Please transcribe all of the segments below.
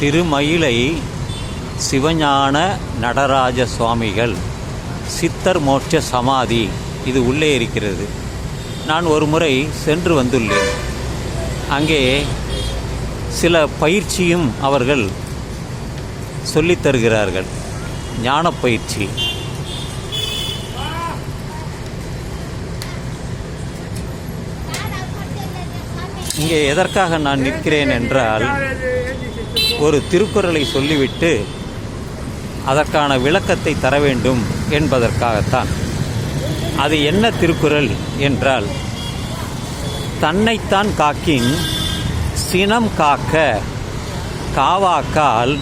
திருமயிலை சிவஞான நடராஜ சுவாமிகள் சித்தர் மோட்ச சமாதி இது உள்ளே இருக்கிறது. நான் ஒரு முறை சென்று வந்துள்ளேன். அங்கே சில பயிற்சியும் அவர்கள் சொல்லித்தருகிறார்கள் ஞான பயிற்சி. இங்கே எதற்காக நான் நிற்கிறேன் என்றால் ஒரு திருக்குறளை சொல்லிவிட்டு அதற்கான விளக்கத்தை தர வேண்டும் என்பதற்காகத்தான். அது என்ன திருக்குறள் என்றால் தன்னைத்தான் காக்கின் சினம் காக்க காவாக்கால்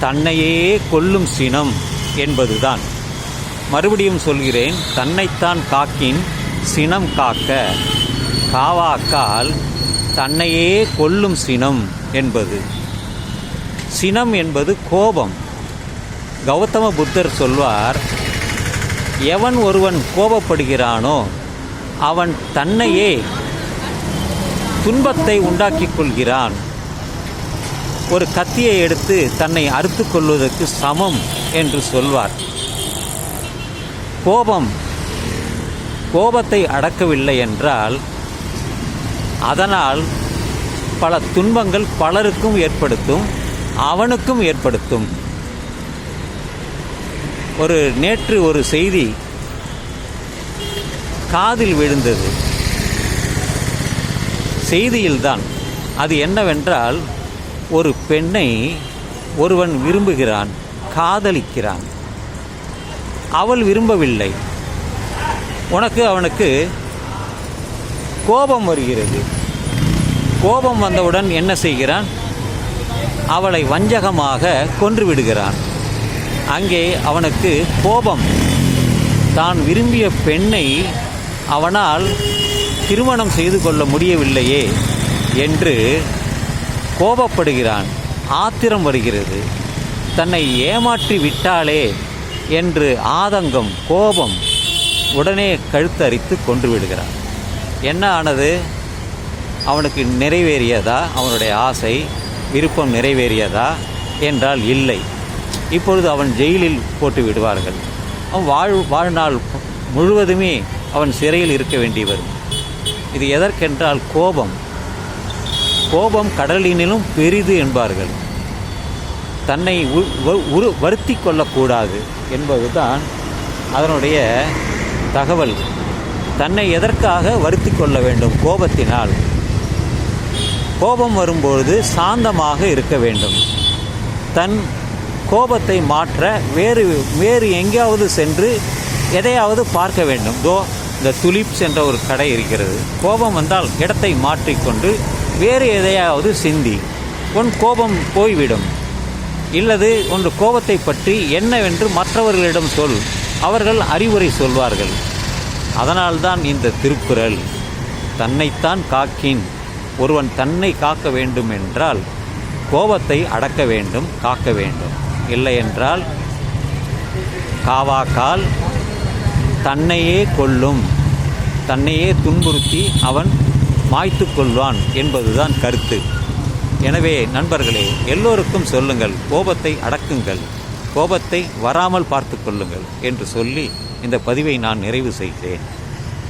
தன்னையே கொல்லும் சினம் என்பதுதான். மறுபடியும் சொல்கிறேன் தன்னைத்தான் காக்கின் சினம் காக்க காவாக்கால் தன்னையே கொல்லும் சினம் என்பது. சினம் என்பது கோபம். கௌதம புத்தர் சொல்வார் எவன் ஒருவன் கோபப்படுகிறானோ அவன் தன்னையே துன்பத்தை உண்டாக்கிக் கொள்கிறான். ஒரு கத்தியை எடுத்து தன்னை அறுத்து கொள்வதற்கு சமம் என்று சொல்வார். கோபம். கோபத்தை அடக்கவில்லை என்றால் அதனால் பல துன்பங்கள் பலருக்கும் ஏற்படுத்தும். அவனுக்கும் ஏற்படுத்தும். ஒரு நேற்று ஒரு செய்தி காதில் விழுந்தது. செய்தியில்தான். அது என்னவென்றால் ஒரு பெண்ணை ஒருவன் விரும்புகிறான் காதலிக்கிறான். அவள் விரும்பவில்லை. உனக்கு அவனுக்கு கோபம் வருகிறது. கோபம் வந்தவுடன் என்ன செய்கிறான்? அவளை வஞ்சகமாக கொன்று விடுகிறான் அங்கே அவனுக்கு கோபம். தான் விரும்பிய பெண்ணை அவனால் திருமணம் செய்து கொள்ள முடியவில்லையே என்று கோபப்படுகிறான். ஆத்திரம் வருகிறது. தன்னை ஏமாற்றி விட்டாளே என்று ஆதங்கம் கோபம் உடனே கழுத்தரித்து கொன்று விடுகிறான் என்ன ஆனது? அவனுக்கு நிறைவேறியதா? அவனுடைய ஆசை விருப்பம் நிறைவேறியதா என்றால் இல்லை. இப்பொழுது அவன் ஜெயிலில் போட்டு விடுவார்கள். அவன் வாழ் வாழ்நாள் முழுவதுமே அவன் சிறையில் இருக்க வேண்டி வரும். இது எதற்கென்றால் கோபம். கோபம் கடலினிலும் பெரிது என்பார்கள். தன்னை உ- உரு வருத்தி கொள்ளக்கூடாது என்பதுதான் அதனுடைய தகவல். தன்னை எதற்காக வருத்தி கொள்ள வேண்டும் கோபத்தினால்? கோபம் வரும்பொழுது சாந்தமாக இருக்க வேண்டும். தன் கோபத்தை மாற்ற வேறு வேறு எங்கேயாவது சென்று எதையாவது பார்க்க வேண்டும். தோ இந்த துலிப்ஸ் என்ற ஒரு கடை இருக்கிறது. கோபம் வந்தால் இடத்தை மாற்றிக்கொண்டு வேறு எதையாவது சிந்தி உன் கோபம் போய்விடும். இல்லது உன் கோபத்தை பற்றி என்னவென்று மற்றவர்களிடம் சொல். அவர்கள் அறிவுரை சொல்வார்கள். அதனால்தான் இந்த திருக்குறள். தன்னைத்தான் காக்கின். ஒருவன் தன்னை காக்க வேண்டும் என்றால் கோபத்தை அடக்க வேண்டும் காக்க வேண்டும். இல்லை என்றால் காவாக்கால் தன்னையே கொல்லும். தன்னையே துன்புறுத்தி அவன் மாய்த்து கொள்வான் என்பதுதான் கருத்து. எனவே நண்பர்களே எல்லோருக்கும் சொல்லுங்கள் கோபத்தை அடக்குங்கள் கோபத்தை வராமல் பார்த்து கொள்ளுங்கள் என்று சொல்லி இந்த பதிவை நான் நிறைவு செய்கிறேன்.